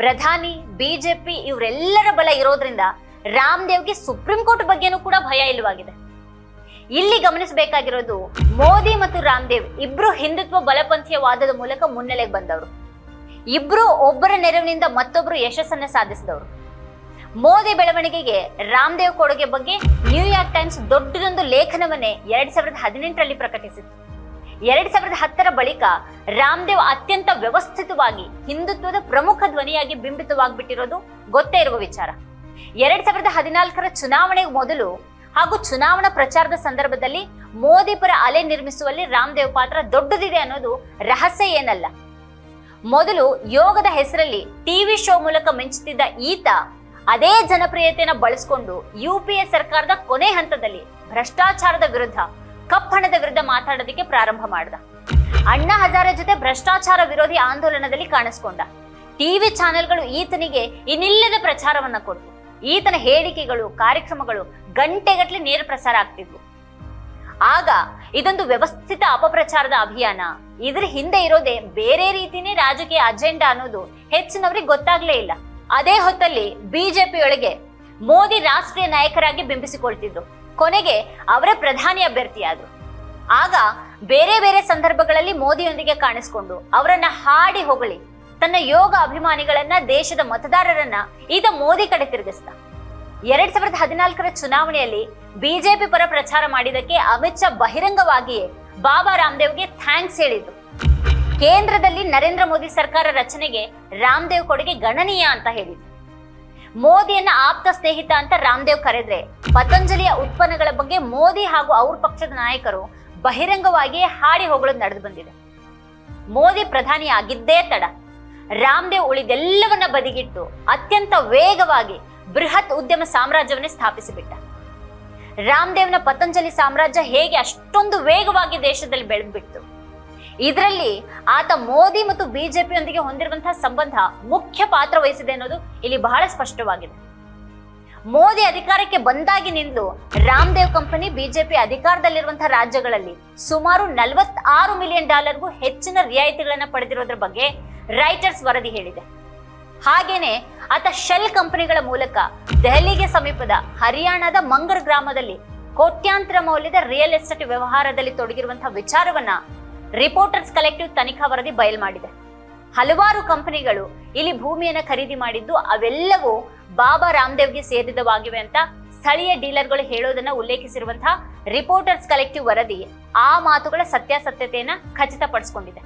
ಪ್ರಧಾನಿ, ಬಿಜೆಪಿ ಇವರೆಲ್ಲರ ಬಲ ಇರೋದ್ರಿಂದ ರಾಮದೇವ್ಗೆ ಸುಪ್ರೀಂ ಕೋರ್ಟ್ ಬಗ್ಗೆನೂ ಕೂಡ ಭಯ ಇಲ್ಲವಾಗಿದೆ. ಇಲ್ಲಿ ಗಮನಿಸಬೇಕಾಗಿರೋದು ಮೋದಿ ಮತ್ತು ರಾಮದೇವ್ ಇಬ್ರು ಹಿಂದುತ್ವ ಬಲಪಂಥೀಯ ವಾದದ ಮೂಲಕ ಮುನ್ನೆಲೆಗೆ ಬಂದವರು. ಇಬ್ರು ಒಬ್ಬರ ನೆರವಿನಿಂದ ಮತ್ತೊಬ್ರು ಯಶಸ್ಸನ್ನ ಸಾಧಿಸಿದವರು. ಮೋದಿ ಬೆಳವಣಿಗೆಗೆ ರಾಮದೇವ್ ಕೊಡುಗೆ ಬಗ್ಗೆ ನ್ಯೂಯಾರ್ಕ್ ಟೈಮ್ಸ್ ದೊಡ್ಡದೊಂದು ಲೇಖನವನ್ನೇ ಎರಡ್ ಸಾವಿರದ ಹದಿನೆಂಟರಲ್ಲಿ ಪ್ರಕಟಿಸಿತ್ತು. ಎರಡ್ ಸಾವಿರದ ಹತ್ತರ ಬಳಿಕ ರಾಮದೇವ್ ಅತ್ಯಂತ ವ್ಯವಸ್ಥಿತವಾಗಿ ಹಿಂದುತ್ವದ ಪ್ರಮುಖ ಧ್ವನಿಯಾಗಿ ಬಿಂಬಿತವಾಗ್ಬಿಟ್ಟಿರೋದು ಗೊತ್ತೇ ಇರುವ ವಿಚಾರ. ಎರಡ್ ಸಾವಿರದ ಹದಿನಾಲ್ಕರ ಚುನಾವಣೆ ಮೊದಲು ಹಾಗೂ ಚುನಾವಣಾ ಪ್ರಚಾರದ ಸಂದರ್ಭದಲ್ಲಿ ಮೋದಿ ಪರ ಅಲೆ ನಿರ್ಮಿಸುವಲ್ಲಿ ರಾಮದೇವ್ ಪಾತ್ರ ದೊಡ್ಡದಿದೆ ಅನ್ನೋದು ರಹಸ್ಯ ಏನಲ್ಲ. ಮೊದಲು ಯೋಗದ ಹೆಸರಲ್ಲಿ ಟಿವಿ ಶೋ ಮೂಲಕ ಮಿಂಚುತ್ತಿದ್ದ ಈತ ಅದೇ ಜನಪ್ರಿಯತೆಯನ್ನು ಬಳಸಿಕೊಂಡು ಯು ಪಿ ಎ ಸರ್ಕಾರದ ಕೊನೆ ಹಂತದಲ್ಲಿ ಭ್ರಷ್ಟಾಚಾರದ ವಿರುದ್ಧ ಕಪ್ಪಣದ ವಿರುದ್ಧ ಮಾತಾಡೋದಕ್ಕೆ ಪ್ರಾರಂಭ ಮಾಡ್ದ. ಅಣ್ಣಾ ಹಜಾರೆ ಜೊತೆ ಭ್ರಷ್ಟಾಚಾರ ವಿರೋಧಿ ಆಂದೋಲನದಲ್ಲಿ ಕಾಣಿಸ್ಕೊಂಡ. ಟಿವಿ ಚಾನೆಲ್ಗಳು ಈತನಿಗೆ ಇನ್ನಿಲ್ಲದ ಪ್ರಚಾರವನ್ನ ಕೊಟ್ಟು ಈತನ ಹೇಳಿಕೆಗಳು, ಕಾರ್ಯಕ್ರಮಗಳು ಗಂಟೆಗಟ್ಟಲೆ ನೇರ ಪ್ರಸಾರ ಆಗ್ತಿದ್ವು. ಆಗ ಇದೊಂದು ವ್ಯವಸ್ಥಿತ ಅಪಪ್ರಚಾರದ ಅಭಿಯಾನ. ಇದ್ರ ಹಿಂದೆ ಇರೋದೇ ಬೇರೆ ರೀತಿನೇ ರಾಜಕೀಯ ಅಜೆಂಡಾ ಅನ್ನೋದು ಹೆಚ್ಚಿನವ್ರಿಗೆ ಗೊತ್ತಾಗ್ಲೇ ಇಲ್ಲ. ಅದೇ ಹೊತ್ತಲ್ಲಿ ಬಿಜೆಪಿಯೊಳಗೆ ಮೋದಿ ರಾಷ್ಟ್ರೀಯ ನಾಯಕರಾಗಿ ಬಿಂಬಿಸಿಕೊಳ್ತಿದ್ರು. ಕೊನೆಗೆ ಅವರೇ ಪ್ರಧಾನಿ ಅಭ್ಯರ್ಥಿಯಾದ್ರು. ಆಗ ಬೇರೆ ಬೇರೆ ಸಂದರ್ಭಗಳಲ್ಲಿ ಮೋದಿಯೊಂದಿಗೆ ಕಾಣಿಸ್ಕೊಂಡು ಅವರನ್ನ ಹಾಡಿ ಹೊಗಳಿ, ತನ್ನ ಯೋಗ ಅಭಿಮಾನಿಗಳನ್ನ ದೇಶದ ಮತದಾರರನ್ನ ಈಗ ಮೋದಿ ಕಡೆ ತಿರುಗಿಸ್ತ. ಎರಡ್ ಸಾವಿರದ ಹದಿನಾಲ್ಕರ ಚುನಾವಣೆಯಲ್ಲಿ ಬಿಜೆಪಿ ಪರ ಪ್ರಚಾರ ಮಾಡಿದಕ್ಕೆ ಅಮಿತ್ ಶಾ ಬಹಿರಂಗವಾಗಿಯೇ ಬಾಬಾ ರಾಮದೇವ್ಗೆ ಥ್ಯಾಂಕ್ಸ್ ಹೇಳಿದ್ರು. ಕೇಂದ್ರದಲ್ಲಿ ನರೇಂದ್ರ ಮೋದಿ ಸರ್ಕಾರ ರಚನೆಗೆ ರಾಮದೇವ್ ಕೊಡುಗೆ ಗಣನೀಯ ಅಂತ ಹೇಳಿದ್ರು. ಮೋದಿಯನ್ನ ಆಪ್ತ ಸ್ನೇಹಿತ ಅಂತ ರಾಮದೇವ್ ಕರೆದ್ರೆ ಪತಂಜಲಿಯ ಉತ್ಪನ್ನಗಳ ಬಗ್ಗೆ ಮೋದಿ ಹಾಗೂ ಅವ್ರ ಪಕ್ಷದ ನಾಯಕರು ಬಹಿರಂಗವಾಗಿ ಹಾಡಿ ಹೋಗಲು ನಡೆದು ಬಂದಿದೆ. ಮೋದಿ ಪ್ರಧಾನಿ ಆಗಿದ್ದೇ ತಡ. ರಾಮದೇವ್ ಉಳಿದೆಲ್ಲವನ್ನ ಬದಿಗಿಟ್ಟು ಅತ್ಯಂತ ವೇಗವಾಗಿ ಬೃಹತ್ ಉದ್ಯಮ ಸಾಮ್ರಾಜ್ಯವನ್ನೇ ಸ್ಥಾಪಿಸಿಬಿಟ್ಟ. ರಾಮದೇವ್ನ ಪತಂಜಲಿ ಸಾಮ್ರಾಜ್ಯ ಹೇಗೆ ಅಷ್ಟೊಂದು ವೇಗವಾಗಿ ದೇಶದಲ್ಲಿ ಬೆಳೆದ್ಬಿಟ್ಟು ಇದರಲ್ಲಿ ಆತ ಮೋದಿ ಮತ್ತು ಬಿಜೆಪಿಯೊಂದಿಗೆ ಹೊಂದಿರುವಂತಹ ಸಂಬಂಧ ಮುಖ್ಯ ಪಾತ್ರ ವಹಿಸಿದೆ ಅನ್ನೋದು ಇಲ್ಲಿ ಬಹಳ ಸ್ಪಷ್ಟವಾಗಿದೆ. ಮೋದಿ ಅಧಿಕಾರಕ್ಕೆ ಬಂದಾಗಿನಿಂದಲೂ ರಾಮದೇವ್ ಕಂಪನಿ ಬಿಜೆಪಿ ಅಧಿಕಾರದಲ್ಲಿರುವಂತಹ ರಾಜ್ಯಗಳಲ್ಲಿ ಸುಮಾರು ನಲವತ್ತಾರು ಮಿಲಿಯನ್ ಡಾಲರ್ಗೂ ಹೆಚ್ಚಿನ ರಿಯಾಯಿತಿಗಳನ್ನು ಪಡೆದಿರೋದ್ರ ಬಗ್ಗೆ ರೈಟರ್ಸ್ ವರದಿ ಹೇಳಿದೆ. ಹಾಗೇನೆ ಆತ ಶೆಲ್ ಕಂಪನಿಗಳ ಮೂಲಕ ದೆಹಲಿಗೆ ಸಮೀಪದ ಹರಿಯಾಣದ ಮಂಗರ್ ಗ್ರಾಮದಲ್ಲಿ ಕೋಟ್ಯಾಂತರ ಮೌಲ್ಯದ ರಿಯಲ್ ಎಸ್ಟೇಟ್ ವ್ಯವಹಾರದಲ್ಲಿ ತೊಡಗಿರುವಂತಹ ವಿಚಾರವನ್ನ ರಿಪೋರ್ಟರ್ಸ್ ಕಲೆಕ್ಟಿವ್ ತನಿಖಾ ವರದಿ ಬಯಲು ಮಾಡಿದೆ. ಹಲವಾರು ಕಂಪನಿಗಳು ಇಲ್ಲಿ ಭೂಮಿಯನ್ನು ಖರೀದಿ ಮಾಡಿದ್ದು ಅವೆಲ್ಲವೂ ಬಾಬಾ ರಾಮದೇವ್ಗೆ ಸೇರಿದವಾಗಿವೆ ಅಂತ ಸ್ಥಳೀಯ ಡೀಲರ್ಗಳು ಹೇಳೋದನ್ನ ಉಲ್ಲೇಖಿಸಿರುವಂತಹ ರಿಪೋರ್ಟರ್ಸ್ ಕಲೆಕ್ಟಿವ್ ವರದಿ ಆ ಮಾತುಗಳ ಸತ್ಯಾಸತ್ಯತೆಯನ್ನ ಖಚಿತಪಡಿಸಿಕೊಂಡಿದೆ.